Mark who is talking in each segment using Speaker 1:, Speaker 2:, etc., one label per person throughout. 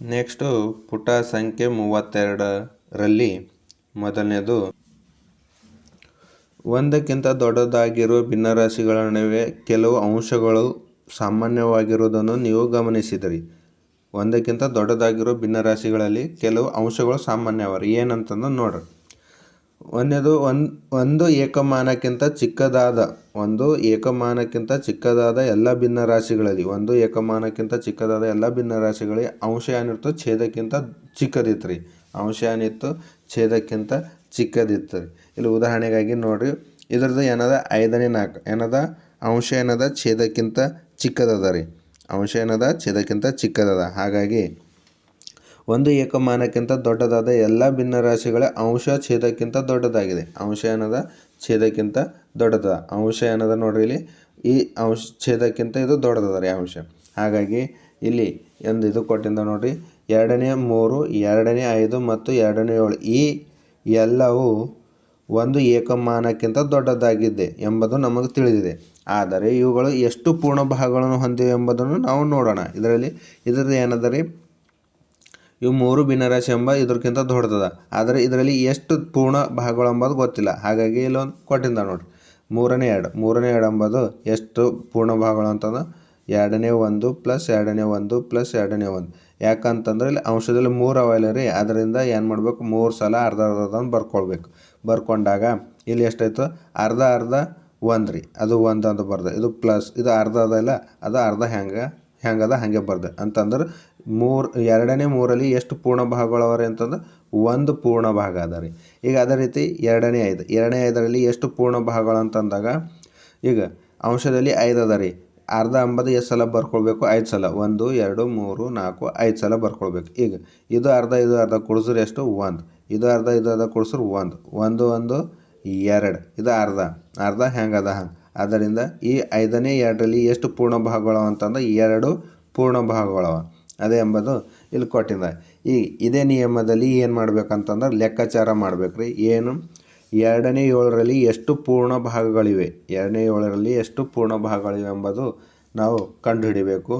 Speaker 1: Next ಪುಟ ಸಂಖ್ಯೆ ಮೂವತ್ತೆರಡರಲ್ಲಿ ಮೊದಲನೇದು, ಒಂದಕ್ಕಿಂತ ದೊಡ್ಡದಾಗಿರುವ ಭಿನ್ನರಾಶಿಗಳ ನಡುವೆ ಕೆಲವು ಅಂಶಗಳು ಸಾಮಾನ್ಯವಾಗಿರುವುದನ್ನು ನೀವು ಗಮನಿಸಿದಿರಿ. ಒಂದಕ್ಕಿಂತ ದೊಡ್ಡದಾಗಿರೋ ಭಿನ್ನರಾಶಿಗಳಲ್ಲಿ ಕೆಲವು ಅಂಶಗಳು ಸಾಮಾನ್ಯವರು ಏನಂತಂದು ನೋಡ್ರಿ. ಒಂದನೇದು ಒಂದು ಒಂದು ಏಕಮಾನಕ್ಕಿಂತ ಚಿಕ್ಕದಾದ, ಒಂದು ಏಕಮಾನಕ್ಕಿಂತ ಚಿಕ್ಕದಾದ ಎಲ್ಲ ಭಿನ್ನರಾಶಿಗಳಲ್ಲಿ, ಒಂದು ಏಕಮಾನಕ್ಕಿಂತ ಚಿಕ್ಕದಾದ ಎಲ್ಲ ಭಿನ್ನರಾಶಿಗಳಿಗೆ ಅಂಶ ಏನಿತ್ತು ಛೇದಕ್ಕಿಂತ ಚಿಕ್ಕದಿತ್ತು ರೀ ಅಂಶ ಏನಿತ್ತು ಛೇದಕ್ಕಿಂತ ಚಿಕ್ಕದಿತ್ತು ಇಲ್ಲಿ ಉದಾಹರಣೆಗಾಗಿ ನೋಡಿರಿ, ಇದ್ರದ್ದು ಏನದ? ಐದನೇ ನಾಲ್ಕು. ಏನದ? ಅಂಶ ಏನದ? ಛೇದಕ್ಕಿಂತ ಚಿಕ್ಕದದ ರೀ. ಅಂಶ ಏನದ? ಛೇದಕ್ಕಿಂತ ಚಿಕ್ಕದದ. ಹಾಗಾಗಿ ಒಂದು ಏಕಮಾನಕ್ಕಿಂತ ದೊಡ್ಡದಾದ ಎಲ್ಲ ಭಿನ್ನರಾಶಿಗಳ ಅಂಶ ಛೇದಕ್ಕಿಂತ ದೊಡ್ಡದಾಗಿದೆ. ಅಂಶ ಏನದ? ಛೇದಕ್ಕಿಂತ ದೊಡ್ಡದ ಅಂಶ ಏನದ ನೋಡ್ರಿ ಇಲ್ಲಿ? ಈ ಅಂಶ ಛೇದಕ್ಕಿಂತ ಇದು ದೊಡ್ಡದದ ರೀ ಅಂಶ. ಹಾಗಾಗಿ ಇಲ್ಲಿ ಒಂದು ಇದು ಕೊಟ್ಟಿಂದ ನೋಡ್ರಿ. ಎರಡನೇ ಮೂರು, ಎರಡನೇ ಐದು ಮತ್ತು ಎರಡನೇ ಏಳು. ಈ ಎಲ್ಲವೂ ಒಂದು ಏಕಮಾನಕ್ಕಿಂತ ದೊಡ್ಡದಾಗಿದೆ ಎಂಬುದು ನಮಗೆ ತಿಳಿದಿದೆ. ಆದರೆ ಇವುಗಳು ಎಷ್ಟು ಪೂರ್ಣ ಭಾಗಗಳನ್ನು ಹೊಂದಿವೆ ಎಂಬುದನ್ನು ನಾವು ನೋಡೋಣ. ಇದರಲ್ಲಿ ಇದರದ್ದು ಏನದ ಇವು ಮೂರು ಭಿನ್ನರಾಶಿ ಎಂಬ ಇದಕ್ಕಿಂತ ದೊಡ್ಡದದ ಆದರೆ ಇದರಲ್ಲಿ ಎಷ್ಟು ಪೂರ್ಣ ಭಾಗಗಳು ಎಂಬುದು ಗೊತ್ತಿಲ್ಲ. ಹಾಗಾಗಿ ಇಲ್ಲೊಂದು ಕೊಟ್ಟಿಂದ ನೋಡ್ರಿ. ಮೂರನೇ ಎರಡು ಮೂರನೇ ಎರಡು ಎಂಬುದು ಎಷ್ಟು ಪೂರ್ಣ ಭಾಗಗಳು ಅಂತಂದ್ರೆ ಎರಡನೇ ಒಂದು ಪ್ಲಸ್ ಎರಡನೇ ಒಂದು ಪ್ಲಸ್ ಎರಡನೇ ಒಂದು. ಯಾಕಂತಂದ್ರೆ ಇಲ್ಲಿ ಅಂಶದಲ್ಲಿ ಮೂರು ಅವೈಲ ರೀ. ಅದರಿಂದ ಏನು ಮಾಡಬೇಕು? ಮೂರು ಸಲ ಅರ್ಧ ಅರ್ಧ ಅಂತ ಬರ್ಕೊಳ್ಬೇಕು. ಬರ್ಕೊಂಡಾಗ ಇಲ್ಲಿ ಎಷ್ಟಾಯ್ತು? ಅರ್ಧ ಅರ್ಧ ಒಂದು ರೀ. ಅದು ಒಂದು ಅಂತ ಬರ್ದೆ. ಇದು ಪ್ಲಸ್. ಇದು ಅರ್ಧ ಅದಲ್ಲ ಅದು ಅರ್ಧ ಹೆಂಗೆ ಹೆಂಗದ ಹಾಗೆ ಬರ್ದೆ. ಅಂತಂದ್ರೆ ಮೂರು, ಎರಡನೇ ಮೂರಲ್ಲಿ ಎಷ್ಟು ಪೂರ್ಣ ಭಾಗಗಳವರೆ ಅಂತಂದ್ರೆ ಒಂದು ಪೂರ್ಣ ಭಾಗ ಅದ ರೀ. ಈಗ ಅದೇ ರೀತಿ ಎರಡನೇ ಐದು, ಎರಡನೇ ಐದರಲ್ಲಿ ಎಷ್ಟು ಪೂರ್ಣ ಭಾಗಗಳು ಅಂತಂದಾಗ ಈಗ ಅಂಶದಲ್ಲಿ ಐದು ಅದ ರೀ. ಅರ್ಧ ಅಂಬದು ಎಷ್ಟು ಸಲ ಬರ್ಕೊಳ್ಬೇಕು? ಐದು ಸಲ. ಒಂದು, ಎರಡು, ಮೂರು, ನಾಲ್ಕು, ಐದು ಸಲ ಬರ್ಕೊಳ್ಬೇಕು. ಈಗ ಇದು ಅರ್ಧ ಇದು ಅರ್ಧ ಕುಡಿಸ್ರೆ ಎಷ್ಟು? ಒಂದು. ಇದು ಅರ್ಧ ಇದು ಅರ್ಧ ಕುಡಿಸ್ರೆ ಒಂದು. ಒಂದು ಒಂದು, ಎರಡು. ಇದು ಅರ್ಧ. ಅರ್ಧ ಹೆಂಗದ ಹಂಗೆ ಆದ್ದರಿಂದ ಈ ಐದನೇ ಎರಡರಲ್ಲಿ ಎಷ್ಟು ಪೂರ್ಣ ಭಾಗಗಳವ ಅಂತಂದ್ರೆ ಎರಡು ಪೂರ್ಣ ಭಾಗಗಳವ. ಅದೇ ಎಂಬುದು ಇಲ್ಲಿ ಕೊಟ್ಟಿದ್ದ ಈ ಇದೇ ನಿಯಮದಲ್ಲಿ ಏನು ಮಾಡ್ಬೇಕಂತಂದ್ರೆ ಲೆಕ್ಕಾಚಾರ ಮಾಡ್ಬೇಕು ರೀ ಏನು? ಎರಡನೇ ಏಳರಲ್ಲಿ ಎಷ್ಟು ಪೂರ್ಣ ಭಾಗಗಳಿವೆ? ಎರಡನೇ ಏಳರಲ್ಲಿ ಎಷ್ಟು ಪೂರ್ಣ ಭಾಗಗಳಿವೆ ಎಂಬುದು ನಾವು ಕಂಡುಹಿಡಿಬೇಕು.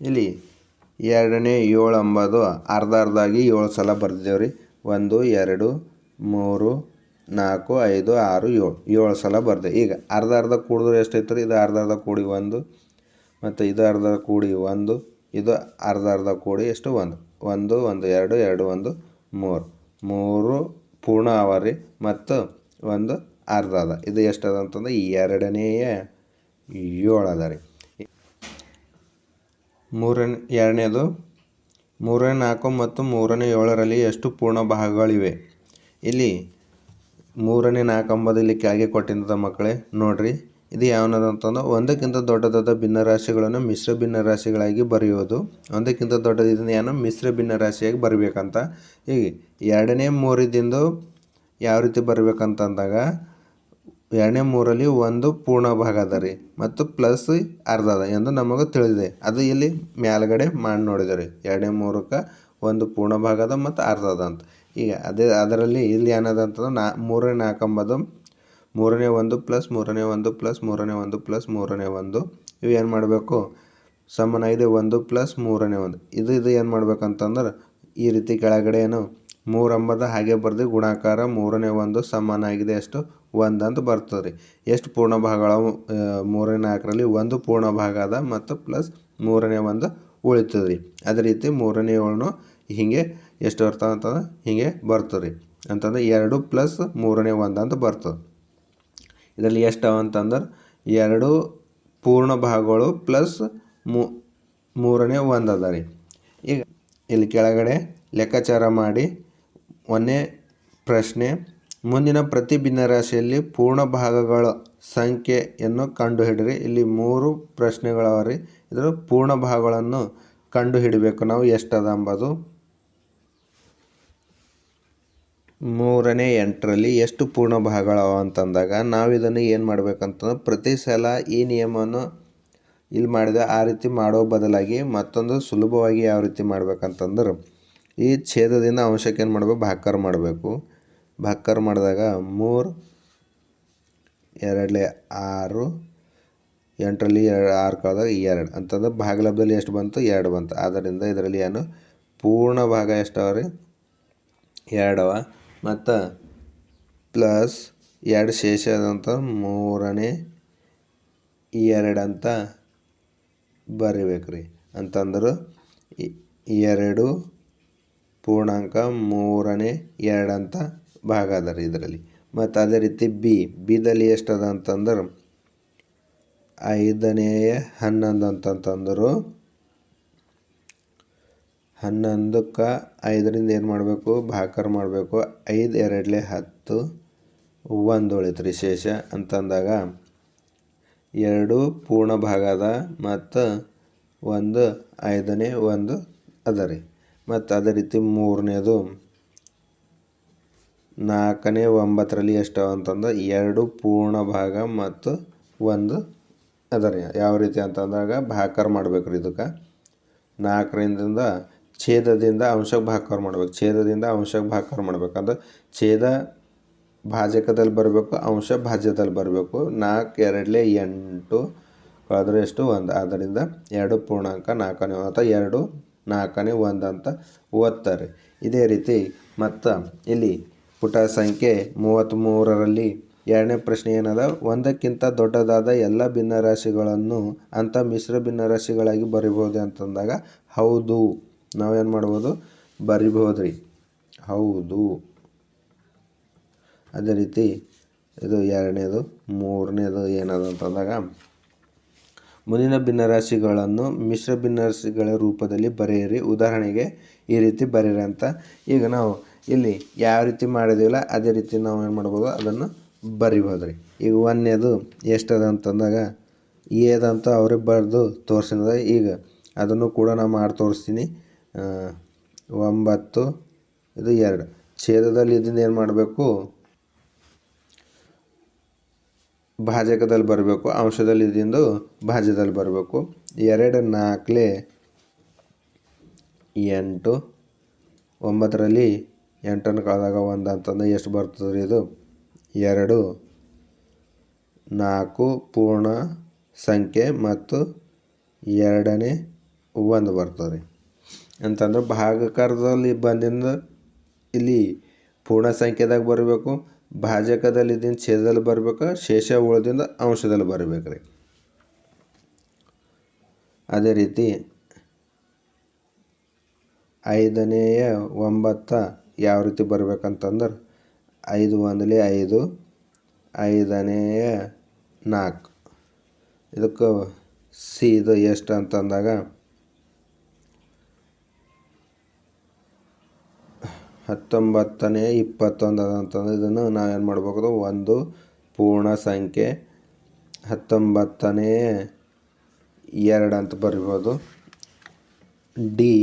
Speaker 1: ಇಲ್ಲಿ ಎರಡನೇ ಏಳು ಎಂಬುದು ಅರ್ಧ ಅರ್ಧ ಆಗಿ ಏಳು ಸಲ ಬರ್ದಿದ್ದೇವೆ ರೀ ಒಂದು, ಎರಡು, ಮೂರು, ನಾಲ್ಕು, ಐದು, ಆರು, ಏಳು. ಏಳು ಸಲ ಬರ್ದೆ. ಈಗ ಅರ್ಧ ಅರ್ಧ ಕೂಡಿದ್ರೆ ಎಷ್ಟೈತೆ ರೀ ಇದು ಅರ್ಧ ಅರ್ಧ ಕೂಡಿ ಒಂದು, ಮತ್ತು ಇದು ಅರ್ಧ ಕೂಡಿ ಒಂದು ಇದು ಅರ್ಧ ಅರ್ಧ ಕೂಡಿ ಎಷ್ಟು? ಒಂದು. ಒಂದು ಒಂದು, ಎರಡು ಎರಡು, ಒಂದು, ಮೂರು. ಮೂರು ಪೂರ್ಣ ಅವ ರೀ. ಮತ್ತು ಒಂದು ಅರ್ಧ ಅದ. ಇದು ಎಷ್ಟು ಅದ ಅಂತಂದ್ರೆ ಎರಡನೆಯ ಏಳು ಅದ ರೀ. ಮೂರನೇ, ಎರಡನೇದು, ಮೂರನೇ ನಾಲ್ಕು ಮತ್ತು ಮೂರನೇ ಏಳರಲ್ಲಿ ಎಷ್ಟು ಪೂರ್ಣ ಭಾಗಗಳಿವೆ? ಇಲ್ಲಿ ಮೂರನೇ ನಾಲ್ಕು ಅಂಬದು ಇಲ್ಲಿ ಕೆಳಗೆ ಕೊಟ್ಟಿದ್ದ ಮಕ್ಕಳೇ. ನೋಡ್ರಿ. ಇದು ಯಾವನದ ಒಂದಕ್ಕಿಂತ ದೊಡ್ಡದಾದ ಭಿನ್ನರಾಶಿಗಳನ್ನು ಮಿಶ್ರ ಭಿನ್ನರಾಶಿಗಳಾಗಿ ಬರೆಯುವುದು. ಒಂದಕ್ಕಿಂತ ದೊಡ್ಡದಿದ್ದ ಏನು? ಮಿಶ್ರ ಭಿನ್ನರಾಶಿಯಾಗಿ ಬರಬೇಕಂತ. ಹೀಗೆ ಎರಡನೇ ಮೂರಿದಿಂದ ಯಾವ ರೀತಿ ಬರಬೇಕಂತಂದಾಗ, ಎರಡನೇ ಮೂರಲ್ಲಿ ಒಂದು ಪೂರ್ಣ ಭಾಗ ಅದ ರೀ, ಮತ್ತು ಪ್ಲಸ್ ಅರ್ಧ ಅದ ಎಂದು ನಮಗೆ ತಿಳಿದಿದೆ. ಅದು ಇಲ್ಲಿ ಮೇಲ್ಗಡೆ ಮಾಡಿ ನೋಡಿದೆ ರೀ, ಎರಡನೇ ಮೂರಕ್ಕೆ ಒಂದು ಪೂರ್ಣ ಭಾಗ ಅದ ಮತ್ತು ಅರ್ಧ ಅದ ಅಂತ. ಈಗ ಅದೇ ಅದರಲ್ಲಿ ಇಲ್ಲಿ ಏನದ ಅಂತಂದ್ರೆ ನಾ ಮೂರನೇ ನಾಲ್ಕು ಅಂಬದು ಮೂರನೇ ಒಂದು ಪ್ಲಸ್ ಮೂರನೇ ಒಂದು ಪ್ಲಸ್ ಮೂರನೇ ಒಂದು ಪ್ಲಸ್ ಮೂರನೇ ಒಂದು. ಇವು ಏನು ಮಾಡಬೇಕು? ಸಮನಾಗಿದೆ ಒಂದು ಪ್ಲಸ್ ಮೂರನೇ ಒಂದು. ಇದು ಇದು ಏನು ಮಾಡ್ಬೇಕಂತಂದ್ರೆ ಈ ರೀತಿ ಕೆಳಗಡೆ ಏನು ಮೂರು ಅಂಬದ ಹಾಗೆ ಬರೆದು ಗುಣಾಕಾರ ಮೂರನೇ ಒಂದು ಸಮಾನ ಆಗಿದೆ. ಎಷ್ಟು? ಒಂದು ಅಂತ ಬರ್ತದೆ ರೀ ಎಷ್ಟು ಪೂರ್ಣ ಭಾಗಗಳು ಮೂರನೇ ನಾಲ್ಕರಲ್ಲಿ ಒಂದು ಪೂರ್ಣ ಭಾಗ ಅದ ಮತ್ತು ಪ್ಲಸ್ ಮೂರನೇ ಒಂದು ಉಳಿತದೆ ರೀ ಅದೇ ರೀತಿ ಮೂರನೇ ಏಳು ಹೀಗೆ ಎಷ್ಟು ಬರ್ತದೆ ಅಂತಂದ್ರೆ ಹೀಗೆ ಬರ್ತದೆ ರೀ ಅಂತಂದ್ರೆ ಎರಡು ಪ್ಲಸ್ ಮೂರನೇ ಒಂದು ಅಂತ ಬರ್ತದೆ. ಇದರಲ್ಲಿ ಎಷ್ಟು ಅಂತಂದ್ರೆ ಎರಡು ಪೂರ್ಣ ಭಾಗಗಳು ಪ್ಲಸ್ ಮೂರನೇ ಒಂದು ಅದ ರೀ. ಈಗ ಇಲ್ಲಿ ಕೆಳಗಡೆ ಲೆಕ್ಕಾಚಾರ ಮಾಡಿ ಒಂದನೇ ಪ್ರಶ್ನೆ, ಮುಂದಿನ ಪ್ರತಿ ಭಿನ್ನರಾಶಿಯಲ್ಲಿ ಪೂರ್ಣ ಭಾಗಗಳ ಸಂಖ್ಯೆಯನ್ನು ಕಂಡುಹಿಡಿರಿ. ಇಲ್ಲಿ ಮೂರು ಪ್ರಶ್ನೆಗಳವ ರೀ. ಇದರ ಪೂರ್ಣ ಭಾಗಗಳನ್ನು ಕಂಡುಹಿಡಬೇಕು. ನಾವು ಎಷ್ಟದ ಅಂಬದು? ಮೂರನೇ ಎಂಟರಲ್ಲಿ ಎಷ್ಟು ಪೂರ್ಣ ಭಾಗಗಳವ ಅಂತಂದಾಗ, ನಾವು ಇದನ್ನು ಏನು ಮಾಡ್ಬೇಕಂತಂದ್ರೆ ಪ್ರತಿ ಸಲ ಈ ನಿಯಮವನ್ನು ಇಲ್ಲಿ ಮಾಡಿದ ಆ ರೀತಿ ಮಾಡೋ ಬದಲಾಗಿ ಮತ್ತೊಂದು ಸುಲಭವಾಗಿ ಯಾವ ರೀತಿ ಮಾಡ್ಬೇಕಂತಂದ್ರೆ, ಈ ಛೇದದಿಂದ ಅಂಶಕ್ಕೆ ಏನು ಮಾಡಬೇಕು ಭಾಕಾರ ಮಾಡಬೇಕು. ಭಾಕಾರ ಮಾಡಿದಾಗ ಮೂರು, ಎರಡಲೆ ಆರು, ಎಂಟರಲ್ಲಿ ಎರಡು, ಆರು ಕಳೆದಾಗ ಎರಡು. ಅಂತಂದ್ರೆ ಭಾಗಲಬ್ಧದಲ್ಲಿ ಎಷ್ಟು ಬಂತು? ಎರಡು ಬಂತು. ಆದ್ದರಿಂದ ಇದರಲ್ಲಿ ಏನು ಪೂರ್ಣ ಭಾಗ ಎಷ್ಟವ ರೀ? ಎರಡವ. ಮತ್ತು ಪ್ಲಸ್ ಎರಡು ಶೇಷ ಅದಂತ ಮೂರನೇ ಎರಡು ಅಂತ ಬರಿಬೇಕು ರೀ ಅಂತಂದ್ರೆ ಎರಡು ಪೂರ್ಣಾಂಕ ಮೂರನೇ ಎರಡು ಅಂತ ಭಾಗ ಅದ ರೀ ಇದರಲ್ಲಿ. ಮತ್ತು ಅದೇ ರೀತಿ ಬಿ, ಬಿದಲ್ಲಿ ಎಷ್ಟದ ಅಂತಂದ್ರೆ ಐದನೇ ಹನ್ನೊಂದು ಅಂತಂತಂದರು ಹನ್ನೊಂದಕ್ಕೆ ಐದರಿಂದ ಏನು ಮಾಡಬೇಕು? ಭಾಕರ್ ಮಾಡಬೇಕು. ಐದು, ಎರಡಲೆ ಹತ್ತು ಒಂದು ಉಳಿತು ರೀ ಶೇಷ ಅಂತಂದಾಗ ಎರಡು ಪೂರ್ಣ ಭಾಗ ಅದ ಮತ್ತು ಒಂದು ಐದನೇ ಒಂದು ಅದ ರೀ ಮತ್ತು ಅದೇ ರೀತಿ ಮೂರನೇದು ನಾಲ್ಕನೇ ಒಂಬತ್ತರಲ್ಲಿ ಎಷ್ಟು ಅಂತಂದ್ರೆ ಎರಡು ಪೂರ್ಣ ಭಾಗ ಮತ್ತು ಒಂದು ಅದ ರೀ ಯಾವ ರೀತಿ ಅಂತಂದಾಗ ಭಾಕರ್ ಮಾಡ್ಬೇಕು ರೀ ಇದಕ್ಕೆ. ನಾಲ್ಕರಿಂದ ಛೇದದಿಂದ ಅಂಶಕ್ಕೆ ಭಾಗಕಾರ ಮಾಡ್ಬೇಕು. ಛೇದದಿಂದ ಅಂಶಕ್ಕೆ ಭಾಗಕಾರ ಮಾಡ್ಬೇಕು. ಅಂದ್ರೆ ಛೇದ ಭಾಜಕದಲ್ಲಿ ಬರಬೇಕು, ಅಂಶ ಭಾಜ್ಯದಲ್ಲಿ ಬರಬೇಕು. ನಾಲ್ಕು, ಎರಡಲೆ ಎಂಟು ಕಳೆದ್ರೆ ಎಷ್ಟು? ಒಂದು. ಆದ್ದರಿಂದ ಎರಡು ಪೂರ್ಣಾಂಕ ನಾಲ್ಕನೇ ಅಥವಾ ಎರಡು ನಾಲ್ಕನೇ ಒಂದು ಅಂತ ಓದ್ತಾರೆ. ಇದೇ ರೀತಿ ಮತ್ತು ಇಲ್ಲಿ ಪುಟ ಸಂಖ್ಯೆ ಮೂವತ್ತ್ಮೂರರಲ್ಲಿ ಎರಡನೇ ಪ್ರಶ್ನೆ ಏನದ? ಒಂದಕ್ಕಿಂತ ದೊಡ್ಡದಾದ ಎಲ್ಲ ಭಿನ್ನರಾಶಿಗಳನ್ನು ಅಂತ ಮಿಶ್ರ ಭಿನ್ನರಾಶಿಗಳಾಗಿ ಬರಿಬೋದು ಅಂತಂದಾಗ, ಹೌದು. ನಾವೇನು ಮಾಡ್ಬೋದು? ಬರಿಬೋದು ರೀ ಹೌದು. ಅದೇ ರೀತಿ ಇದು ಎರಡನೇದು, ಮೂರನೇದು ಏನದ ಅಂತಂದಾಗ ಮುಂದಿನ ಭಿನ್ನರಾಶಿಗಳನ್ನು ಮಿಶ್ರ ಭಿನ್ನರಾಶಿಗಳ ರೂಪದಲ್ಲಿ ಬರೆಯಿರಿ. ಉದಾಹರಣೆಗೆ, ಈ ರೀತಿ ಬರೆಯಿರಿ ಅಂತ. ಈಗ ನಾವು ಇಲ್ಲಿ ಯಾವ ರೀತಿ ಮಾಡಿದೀವಲ್ಲ, ಅದೇ ರೀತಿ ನಾವು ಏನು ಮಾಡ್ಬೋದು? ಅದನ್ನು ಬರಿಬೋದು ರೀ ಈಗ ಒಂದನೇದು ಎಷ್ಟದ ಅಂತಂದಾಗ ಏದಂತ ಅವ್ರಿಗೆ ಬರೆದು ತೋರಿಸಿದ ಈಗ. ಅದನ್ನು ಕೂಡ ನಾನು ಮಾಡಿ ತೋರಿಸ್ತೀನಿ. ಒಂಬತ್ತು, ಇದು ಎರಡು. ಛೇದದಲ್ಲಿ ಇದನ್ನ ಏನು ಮಾಡಬೇಕು? ಭಾಜಕದಲ್ಲಿ ಬರಬೇಕು. ಅಂಶದಲ್ಲಿ ಇದಿಂದು ಭಾಜ್ಯದಲ್ಲಿ ಬರಬೇಕು. ಎರಡು, ನಾಲ್ಕಲೇ ಎಂಟು. ಒಂಬತ್ತರಲ್ಲಿ ಎಂಟನ್ನು ಕಳೆದಾಗ ಒಂದು ಅಂತಂದರೆ ಎಷ್ಟು ಬರ್ತದೆ ರೀ ಇದು? ಎರಡು, ನಾಲ್ಕು ಪೂರ್ಣ ಸಂಖ್ಯೆ ಮತ್ತು ಎರಡನೇ ಒಂದು ಬರ್ತದೆ ರೀ. ಅಂತಂದ್ರೆ ಭಾಗಕಾರದಲ್ಲಿ ಬಂದಿಂದ ಇಲ್ಲಿ ಪೂರ್ಣ ಸಂಖ್ಯೆದಾಗ ಬರಬೇಕು, ಭಾಜಕದಲ್ಲಿ ಇದ್ದಿಂದ ಛೇದದಲ್ಲಿ ಬರಬೇಕು ಶೇಷ ಉಳಿದಿಂದ ಅಂಶದಲ್ಲಿ ಬರಬೇಕು ಅದೇ ರೀತಿ ಐದನೆಯ ಒಂಬತ್ತ ಯಾವ ರೀತಿ ಬರ್ಬೇಕಂತಂದ್ರೆ ಐದು ಒಂದಲೇ ಐದು, ಐದನೆಯ ನಾಲ್ಕು. ಇದಕ್ಕೆ ಇದು ಎಷ್ಟು ಅಂತಂದಾಗ ಹತ್ತೊಂಬತ್ತನೇ ಇಪ್ಪತ್ತೊಂದು ಅಂತಂದ್ರೆ ಇದನ್ನು ನಾವೇನು ಮಾಡ್ಬೋದು ಒಂದು ಪೂರ್ಣ ಸಂಖ್ಯೆ. ಹತ್ತೊಂಬತ್ತನೇ ಎರಡು ಅಂತ ಬರಿಬೋದು. ಡಿ,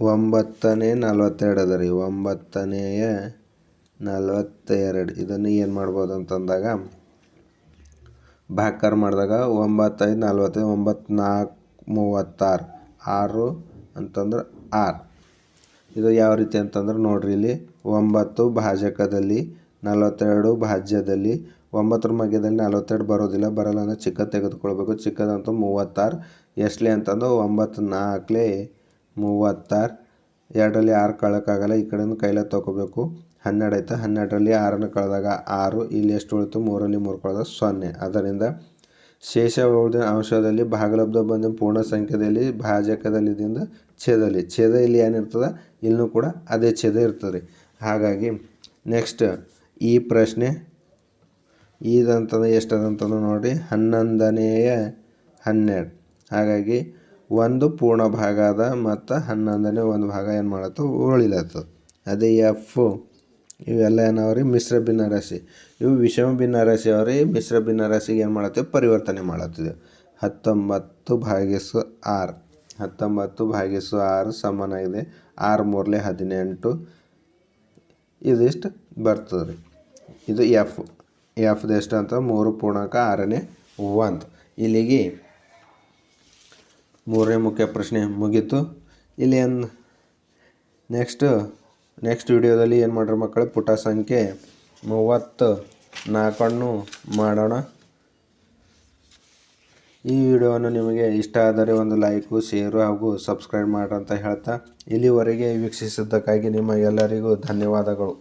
Speaker 1: ಒಂಬತ್ತನೇ ನಲ್ವತ್ತೆರಡು ಅದ ರೀ ಒಂಬತ್ತನೆಯ ನಲ್ವತ್ತೆರಡು. ಇದನ್ನು ಏನು ಮಾಡ್ಬೋದು ಅಂತಂದಾಗ ಭಾಕಾರ ಮಾಡಿದಾಗ ಒಂಬತ್ತೈದು, ನಲ್ವತ್ತೈದು ಒಂಬತ್ತು ನಾಲ್ಕು ಮೂವತ್ತಾರು. ಆರು ಅಂತಂದ್ರೆ ಆರು. ಇದು ಯಾವ ರೀತಿ ಅಂತಂದ್ರೆ ನೋಡ್ರಿ ಇಲ್ಲಿ ಒಂಬತ್ತು ಭಾಜಕದಲ್ಲಿ ನಲವತ್ತೆರಡು ಭಾಜ್ಯದಲ್ಲಿ ಒಂಬತ್ತರ ಮಧ್ಯದಲ್ಲಿ ನಲವತ್ತೆರಡು ಬರೋದಿಲ್ಲ, ಬರಲ್ಲ ಅಂದ್ರೆ ಚಿಕ್ಕ ತೆಗೆದುಕೊಳ್ಬೇಕು. ಚಿಕ್ಕದಂತೂ ಮೂವತ್ತಾರು. ಎಷ್ಟಲೇ ಅಂತಂದು ಒಂಬತ್ತು ನಾಲ್ಕಲೇ ಮೂವತ್ತಾರು. ಎರಡರಲ್ಲಿ ಆರು ಕಳಕ್ಕಾಗಲ್ಲ ಈ ಕಡೆಯಿಂದ ಕೈಲೇ ತೊಗೋಬೇಕು. ಹನ್ನೆರಡು ಆಯ್ತು? ಹನ್ನೆರಡರಲ್ಲಿ ಆರನ್ನು ಕಳೆದಾಗ ಆರು. ಇಲ್ಲಿ ಎಷ್ಟು ಉಳಿತು? ಮೂರಲ್ಲಿ ಮೂರು ಕಳೆದಾಗ ಸೊನ್ನೆ. ಅದರಿಂದ ಶೇಷ ಅಂಶದಲ್ಲಿ ಭಾಗಲಬ್ಧ ಬಂದ ಪೂರ್ಣ ಸಂಖ್ಯೆಯಲ್ಲಿ ಭಾಜಕದಲ್ಲಿದಿಂದ ಛೇದಲ್ಲಿ. ಛೇದ ಇಲ್ಲಿ ಏನಿರ್ತದೆ ಇಲ್ಲೂ ಕೂಡ ಅದೇ ಛೇದ ಇರ್ತದೆ. ಹಾಗಾಗಿ ನೆಕ್ಸ್ಟ್ ಈ ಪ್ರಶ್ನೆ ಈದಂತದ ಎಷ್ಟದಂತದ ನೋಡಿ. ಹನ್ನೊಂದನೆಯ ಹನ್ನೆರಡು. ಹಾಗಾಗಿ ಒಂದು ಪೂರ್ಣ ಭಾಗ ಅದ ಮತ್ತು ಹನ್ನೊಂದನೇ ಒಂದು ಭಾಗ ಏನು ಮಾಡುತ್ತೋ ಉಳಿಲತ್ತದ ಅದೇ ಎಫ್ ಇವೆಲ್ಲ ಏನವ್ರಿ? ಮಿಶ್ರ ಭಿನ್ನರಾಶಿ ಇವು ವಿಷಮ ಭಿನ್ನರಾಶಿ ಅವ್ರಿ ಮಿಶ್ರ ಭಿನ್ನರಾಶಿಗೆ ಏನು ಮಾಡತ್ತೀವಿ? ಪರಿವರ್ತನೆ ಮಾಡತ್ತಿದ್ದೇವೆ ಹತ್ತೊಂಬತ್ತು ಭಾಗಿಸು ಆರು. ಹತ್ತೊಂಬತ್ತು ಭಾಗಿಸು ಆರು ಸಮನಾಗಿದೆ ಆರು ಮೂರಲೆ ಹದಿನೆಂಟು. ಇದಿಷ್ಟು ಬರ್ತದೆ ರೀ ಇದು ಎಫ್. ಎಫ್ ಎಷ್ಟು ಅಂತ? ಮೂರು ಪೂರ್ಣಾಂಕ ಆರನೇ ಒಂದು. ಇಲ್ಲಿಗೆ ಮೂರನೇ ಮುಖ್ಯ ಪ್ರಶ್ನೆ ಮುಗೀತು. ಇಲ್ಲಿ ನೆಕ್ಸ್ಟ್ ನೆಕ್ಸ್ಟ್ ವಿಡಿಯೋದಲ್ಲಿ ಏನು ಮಾಡ್ರಿ ಮಕ್ಕಳು? ಪುಟ ಸಂಖ್ಯೆ ಮೂವತ್ತು ನಾಲ್ಕನ್ನು ಮಾಡೋಣ. ಈ ವಿಡಿಯೋವನ್ನು ನಿಮಗೆ ಇಷ್ಟ ಆದರೆ ಒಂದು ಲೈಕು, ಶೇರು ಹಾಗೂ ಸಬ್ಸ್ಕ್ರೈಬ್ ಮಾಡ್ರಿ ಅಂತ ಹೇಳ್ತಾ ಇಲ್ಲಿವರೆಗೆ ವೀಕ್ಷಿಸಿದ್ದಕ್ಕಾಗಿ ನಿಮ್ಮ ಎಲ್ಲರಿಗೂ ಧನ್ಯವಾದಗಳು.